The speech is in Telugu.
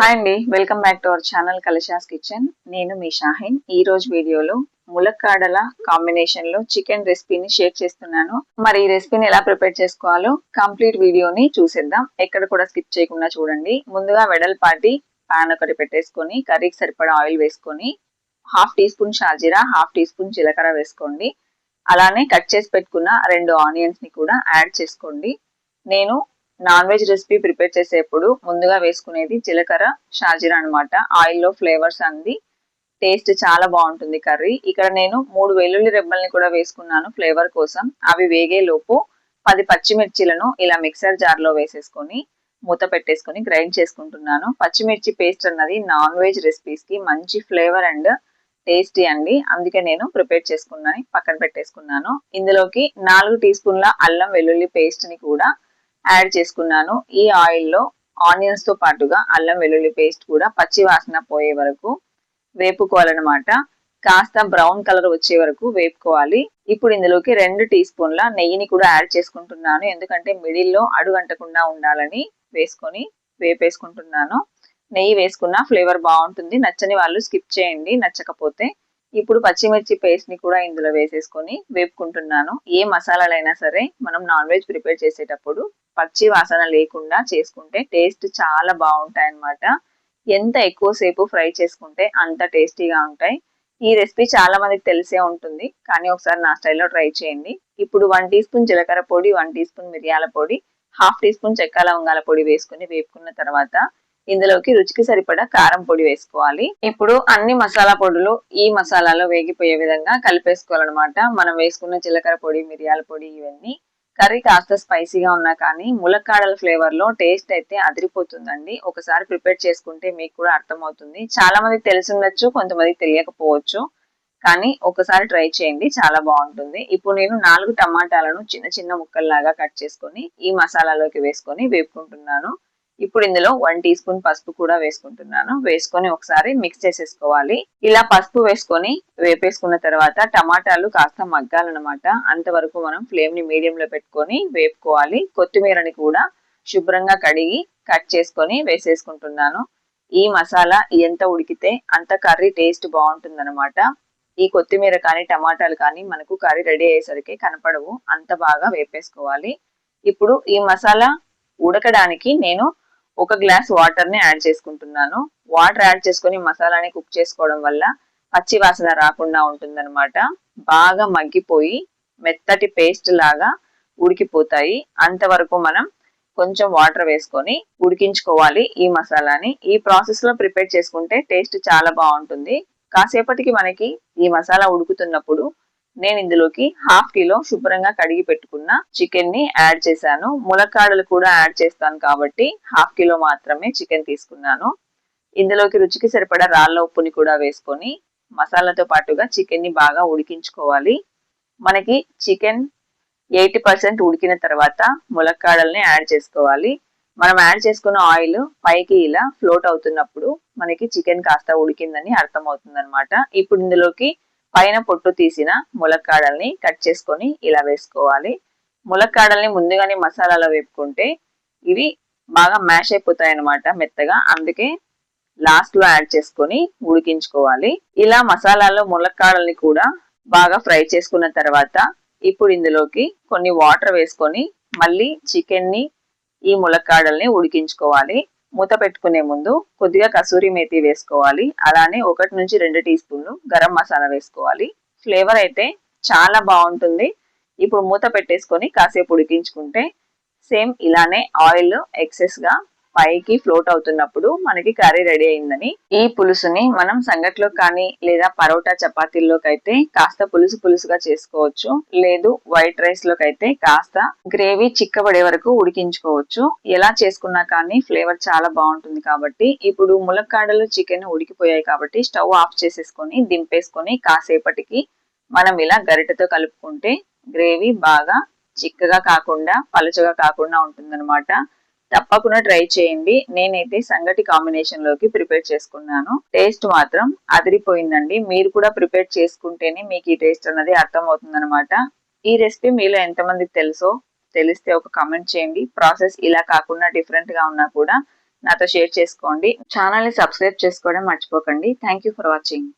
హాయ్ అండి welcome back to our channel Kalasha's kitchen నేను మీ షాహిన్. ఈ రోజు వీడియోలో ములక్కాడల కాంబినేషన్లో చికెన్ రెసిపీని షేర్ చేస్తున్నాను. మరి ఈ రెసిపీని ఎలా ప్రిపేర్ చేసుకోవాలో కంప్లీట్ వీడియోని చూసేద్దాం. ఎక్కడ కూడా స్కిప్ చేయకుండా చూడండి. ముందుగా వెడల్పాటి పాన్ ఒకటి పెట్టేసుకొని కర్రీకి సరిపడా ఆయిల్ వేసుకొని హాఫ్ టీ స్పూన్ షాజీరా హాఫ్ టీ స్పూన్ జీలకర్ర వేసుకోండి. అలానే కట్ చేసి పెట్టుకున్న రెండు ఆనియన్స్ని కూడా యాడ్ చేసుకోండి. నేను నాన్ వెజ్ రెసిపీ ప్రిపేర్ చేసేప్పుడు ముందుగా వేసుకునేది జీలకర్ర షాజీరా అనమాట ఆయిల్లో ఫ్లేవర్స్ అంది. టేస్ట్ చాలా బాగుంటుంది కర్రీ. ఇక్కడ నేను మూడు వెల్లుల్లి రెబ్బల్ని కూడా వేసుకున్నాను ఫ్లేవర్ కోసం. అవి వేగే లోపు పది పచ్చిమిర్చిలను ఇలా మిక్సర్ జార్లో వేసేసుకొని మూత పెట్టేసుకొని గ్రైండ్ చేసుకుంటున్నాను. పచ్చిమిర్చి పేస్ట్ అన్నది నాన్ వెజ్ రెసిపీస్కి మంచి ఫ్లేవర్ అండ్ టేస్టీ అండి. అందుకే నేను ప్రిపేర్ చేసుకున్నాను పక్కన పెట్టేసుకున్నాను. ఇందులోకి నాలుగు టీ స్పూన్ల అల్లం వెల్లుల్లి పేస్ట్ని కూడా యాడ్ చేసుకున్నాను. ఈ ఆయిల్లో ఆనియన్స్తో పాటుగా అల్లం వెల్లుల్లి పేస్ట్ కూడా పచ్చి వాసన పోయే వరకు వేపుకోవాలన్నమాట. కాస్త బ్రౌన్ కలర్ వచ్చే వరకు వేపుకోవాలి. ఇప్పుడు ఇందులోకి రెండు టీ స్పూన్ల నెయ్యిని కూడా యాడ్ చేసుకుంటున్నాను. ఎందుకంటే మిడిల్లో అడుగంటకుండా ఉండాలని వేసుకొని వేపేసుకుంటున్నాను. నెయ్యి వేసుకున్న ఫ్లేవర్ బాగుంటుంది. నచ్చని వాళ్ళు స్కిప్ చేయండి. నచ్చకపోతే ఇప్పుడు పచ్చిమిర్చి పేస్ట్ని కూడా ఇందులో వేసేసుకొని వేపుకుంటున్నాను. ఏ మసాలాలైనా సరే మనం నాన్ వెజ్ ప్రిపేర్ చేసేటప్పుడు పచ్చి వాసన లేకుండా చేసుకుంటే టేస్ట్ చాలా బాగుంటాయి అన్నమాట ఎంత ఎక్కువసేపు ఫ్రై చేసుకుంటే అంత టేస్టీగా ఉంటాయి. ఈ రెసిపీ చాలా మందికి తెలిసే ఉంటుంది. కానీ ఒకసారి నా స్టైల్లో ట్రై చేయండి. ఇప్పుడు వన్ టీ స్పూన్ జీలకర్ర పొడి వన్ టీ స్పూన్ మిరియాల పొడి హాఫ్ టీ స్పూన్ చెక్క లవంగాల పొడి వేసుకుని వేపుకున్న తర్వాత ఇందులోకి రుచికి సరిపడా కారం పొడి వేసుకోవాలి. ఇప్పుడు అన్ని మసాలా పొడులు ఈ మసాలాలో వేగిపోయే విధంగా కలిపేసుకోవాలన్నమాట. మనం వేసుకున్న జీలకర్ర పొడి మిరియాల పొడి ఇవన్నీ కర్రీ కాస్త స్పైసీగా ఉన్నా కానీ ములక్కాడల ఫ్లేవర్లో టేస్ట్ అయితే అదిరిపోతుందండి. ఒకసారి ప్రిపేర్ చేసుకుంటే మీకు కూడా అర్థమవుతుంది. చాలా మంది తెలిసి ఉండొచ్చు కొంతమందికి తెలియకపోవచ్చు. కానీ ఒకసారి ట్రై చేయండి చాలా బాగుంటుంది. ఇప్పుడు నేను నాలుగు టమాటాలను చిన్న చిన్న ముక్కల్లాగా కట్ చేసుకొని ఈ మసాలాలోకి వేసుకొని వేపుకుంటున్నాను. ఇప్పుడు ఇందులో వన్ టీ స్పూన్ పసుపు కూడా వేసుకుంటున్నాను. వేసుకొని ఒకసారి మిక్స్ చేసేసుకోవాలి. ఇలా పసుపు వేసుకొని వేపేసుకున్న తర్వాత టమాటాలు కాస్త మగ్గాలన్నమాట. అంతవరకు మనం ఫ్లేమ్ని మీడియం లో పెట్టుకొని వేపుకోవాలి. కొత్తిమీరని కూడా శుభ్రంగా కడిగి కట్ చేసుకొని వేసేసుకుంటున్నాను. ఈ మసాలా ఎంత ఉడికితే అంత కర్రీ టేస్ట్ బాగుంటుందన్నమాట. ఈ కొత్తిమీర కానీ టమాటాలు కానీ మనకు కర్రీ రెడీ అయ్యేసరికి కనపడవు. అంత బాగా వేపేసుకోవాలి. ఇప్పుడు ఈ మసాలా ఉడకడానికి నేను ఒక గ్లాస్ వాటర్ని యాడ్ చేసుకుంటున్నాను. వాటర్ యాడ్ చేసుకుని మసాలాని కుక్ చేసుకోవడం వల్ల పచ్చి వాసన రాకుండా ఉంటుందన్నమాట. బాగా మగ్గిపోయి మెత్తటి పేస్ట్ లాగా ఉడికిపోతాయి. అంతవరకు మనం కొంచెం వాటర్ వేసుకొని ఉడికించుకోవాలి ఈ మసాలాని. ఈ ప్రాసెస్లో ప్రిపేర్ చేసుకుంటే టేస్ట్ చాలా బాగుంటుంది. కాసేపటికి మనకి ఈ మసాలా ఉడుకుతున్నప్పుడు నేను ఇందులోకి హాఫ్ కిలో శుభ్రంగా కడిగి పెట్టుకున్న చికెన్ని యాడ్ చేశాను. ములక్కాడలు కూడా యాడ్ చేస్తాను కాబట్టి హాఫ్ కిలో మాత్రమే చికెన్ తీసుకున్నాను. ఇందులోకి రుచికి సరిపడా రాళ్ళ ఉప్పుని కూడా వేసుకొని మసాలాతో పాటుగా చికెన్ని బాగా ఉడికించుకోవాలి. మనకి చికెన్ ఎయిటీ పర్సెంట్ ఉడికిన తర్వాత ములక్కాడల్ని యాడ్ చేసుకోవాలి. మనం యాడ్ చేసుకున్న ఆయిల్ పైకి ఇలా ఫ్లోట్ అవుతున్నప్పుడు మనకి చికెన్ కాస్త ఉడికిందని అర్థం అవుతుంది అనమాట ఇప్పుడు ఇందులోకి పైన పొట్టు తీసిన ములక్కాడల్ని కట్ చేసుకొని ఇలా వేసుకోవాలి. ములక్కాడల్ని ముందుగానే మసాలాలో వేపుకుంటే ఇవి బాగా మ్యాష్ అయిపోతాయి అనమాట మెత్తగా. అందుకే లాస్ట్లో యాడ్ చేసుకొని ఉడికించుకోవాలి. ఇలా మసాలాలో ములక్కాడల్ని కూడా బాగా ఫ్రై చేసుకున్న తర్వాత ఇప్పుడు ఇందులోకి కొన్ని వాటర్ వేసుకొని మళ్ళీ చికెన్ని ఈ ములక్కాడల్ని ఉడికించుకోవాలి. మూత పెట్టుకునే ముందు కొద్దిగా కసూరి మేతి వేసుకోవాలి. అలానే ఒకటి నుంచి రెండు టీ స్పూన్లు గరం మసాలా వేసుకోవాలి. ఫ్లేవర్ అయితే చాలా బాగుంటుంది. ఇప్పుడు మూత పెట్టేసుకొని కాసేపు ఉడికించుకుంటే సేమ్ ఇలానే ఆయిల్ ఎక్సెస్గా పైకి ఫ్లోట్ అవుతున్నప్పుడు మనకి కర్రీ రెడీ అయిందని ఈ పులుసుని మనం సంగట్లో కానీ లేదా పరోటా చపాతీల్లోకి అయితే కాస్త పులుసు పులుసుగా చేసుకోవచ్చు. లేదు వైట్ రైస్ లోకైతే కాస్త గ్రేవీ చిక్కబడే వరకు ఉడికించుకోవచ్చు. ఎలా చేసుకున్నా కానీ ఫ్లేవర్ చాలా బాగుంటుంది కాబట్టి ఇప్పుడు ములక్కాడలు చికెన్ ఉడికిపోయాయి కాబట్టి స్టవ్ ఆఫ్ చేసేసుకొని దింపేసుకొని కాసేపటికి మనం ఇలా గరిటతో కలుపుకుంటే గ్రేవీ బాగా చిక్కగా కాకుండా పలుచగా కాకుండా ఉంటుందన్నమాట. తప్పకుండా ట్రై చేయండి. నేనైతే సంగటి కాంబినేషన్లోకి ప్రిపేర్ చేసుకున్నాను. టేస్ట్ మాత్రం అదిరిపోయిందండి. మీరు కూడా ప్రిపేర్ చేసుకుంటేనే మీకు ఈ టేస్ట్ అన్నది అర్థమవుతుంది అనమాట ఈ రెసిపీ మీలో ఎంతమందికి తెలుసో తెలిస్తే ఒక కమెంట్ చేయండి. ప్రాసెస్ ఇలా కాకుండా డిఫరెంట్గా ఉన్నా కూడా నాతో షేర్ చేసుకోండి. ఛానల్ని సబ్స్క్రైబ్ చేసుకోవడం మర్చిపోకండి. Thank you for watching